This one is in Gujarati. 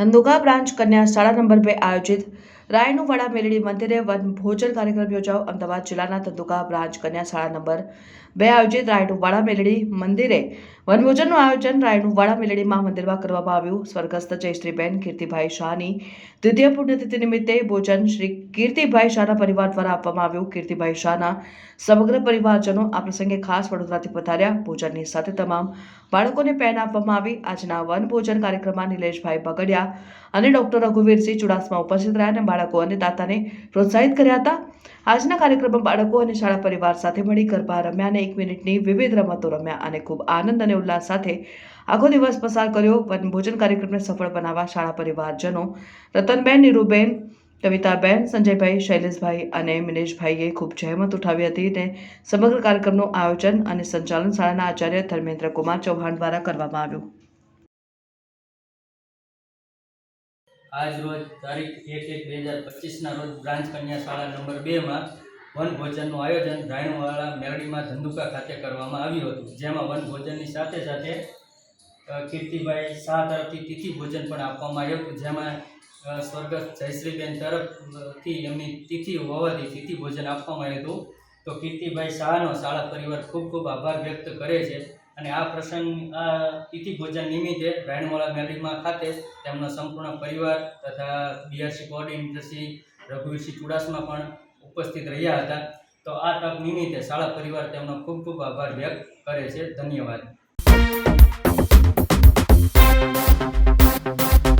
ધંધુકા બ્રાન્ચ કન્યા શાળા નંબર બે આયોજિત રાયનું વડા મેલડી મંદિરે વન ભોજન કાર્યક્રમ યોજાયો. અમદાવાદ જિલ્લાના ધંધુકા બ્રાન્ચ કન્યા શાળા નંબર બે આયોજિત રાયનું વડા મેલડી મંદિરે વનભોજનનું આયોજન રાયનું વડા મેલડીમાં મંદિરમાં કરવામાં આવ્યું. સ્વર્ગસ્થ જયશ્રીબેન, કીર્તિભાઈ શાહની દ્વિતીય પુણ્યતિથિ નિમિત્તે ભોજન શ્રી કીર્તિભાઈ શાહના પરિવાર દ્વારા આપવામાં આવ્યું. કીર્તિભાઈ શાહના સમગ્ર પરિવારજનો આ પ્રસંગે ખાસ વડોદરાથી પધાર્યા. ભોજનની સાથે તમામ બાળકોને પેન આપવામાં આવી. આજના વન ભોજન કાર્યક્રમમાં નિલેશભાઈ બગડિયા અને ડોક્ટર રઘુવીરસિંહ ચુડાસમા ઉપસ્થિત રહ્યા અને બાળકો અને દાતાને પ્રોત્સાહિત કર્યા હતા. આજના કાર્યક્રમમાં બાળકો અને શાળા પરિવાર સાથે મળી ગરબા રમ્યા અને એક મિનિટની વિવિધ રમતો રમ્યા અને ખૂબ આનંદ અને ઉલ્લાસ સાથે આખો દિવસ પસાર કર્યો. પણ ભોજન કાર્યક્રમને સફળ બનાવવા શાળા પરિવારજનો રતનબેન, નીરુબેન, કવિતાબેન, સંજયભાઈ, શૈલેષભાઈ અને મિનેશભાઈએ ખૂબ જહેમત ઉઠાવી હતી અને સમગ્ર કાર્યક્રમનું આયોજન અને સંચાલન શાળાના આચાર્ય ધર્મેન્દ્ર કુમાર ચૌહાણ દ્વારા કરવામાં આવ્યું. આજ રોજ તારીખ એક એક બે હજાર પચીસના રોજ બ્રાન્ચ કન્યા શાળા નંબર બેમાં વન ભોજનનું આયોજન રાયણવાળા મેરડીમાં ધંધુકા ખાતે કરવામાં આવ્યું હતું. જેમાં વન ભોજનની સાથે સાથે કીર્તિભાઈ શાહ તરફથી તિથિ ભોજન પણ આપવામાં આવ્યું હતું. જેમાં સ્વર્ગસ્થ જયશ્રીબેન તરફથી એમની તિથિ હોવાથી તિથિ ભોજન આપવામાં આવ્યું હતું. તો કીર્તિભાઈ શાહનો શાળા પરિવાર ખૂબ ખૂબ આભાર વ્યક્ત કરે છે. અને આ પ્રસંગ, આ તિથિ ભોજન નિમિત્તે રાયણવાળા મેરડીમાં ખાતે તેમનો સંપૂર્ણ પરિવાર તથા બીઆરસી કોઓર્ડિનેટર શ્રી રઘુવીરસિંહ ચુડાસમા પણ ઉપસ્થિત રહ્યા હતા. તો આ તક નિમિત્તે શાળા પરિવાર તેમનો ખૂબ ખૂબ આભાર વ્યક્ત કરે છે. ધન્યવાદ.